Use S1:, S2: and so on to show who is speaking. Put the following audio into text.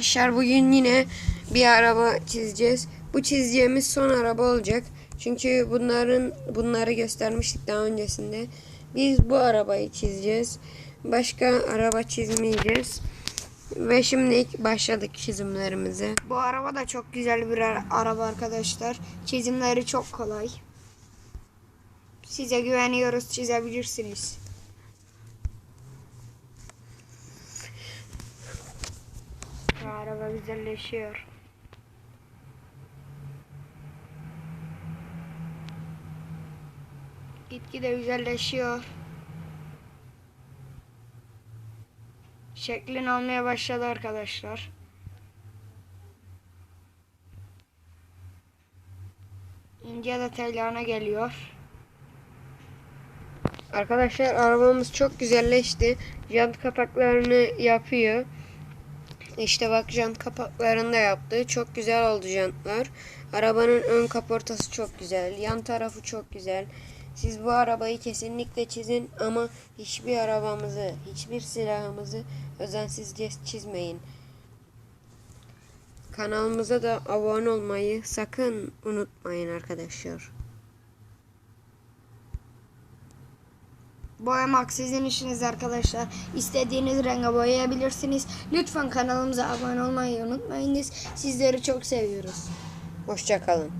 S1: Arkadaşlar bugün yine bir araba çizeceğiz. Bu çizeceğimiz son araba olacak. Çünkü bunların bunları göstermiştik daha öncesinde. Biz bu arabayı çizeceğiz. Başka araba çizmeyeceğiz. Ve şimdi başladık çizimlerimize.
S2: Bu araba da çok güzel bir ara- araba arkadaşlar. Çizimleri çok kolay. Size güveniyoruz, çizebilirsiniz. Bu araba güzelleşiyor. Gitgide güzelleşiyor. Şeklin almaya başladı arkadaşlar. İnce detaylarına geliyor.
S1: Arkadaşlar arabamız çok güzelleşti. Jant kapaklarını yapıyor. İşte bak jant kapaklarını da yaptı. Çok güzel oldu jantlar. Arabanın ön kaportası çok güzel. Yan tarafı çok güzel. Siz bu arabayı kesinlikle çizin ama hiçbir arabamızı, hiçbir silahımızı özensizce çizmeyin. Kanalımıza da abone olmayı sakın unutmayın arkadaşlar.
S2: Boyamak sizin işiniz arkadaşlar. İstediğiniz renge boyayabilirsiniz. Lütfen kanalımıza abone olmayı unutmayınız. Sizleri çok seviyoruz.
S1: Hoşçakalın.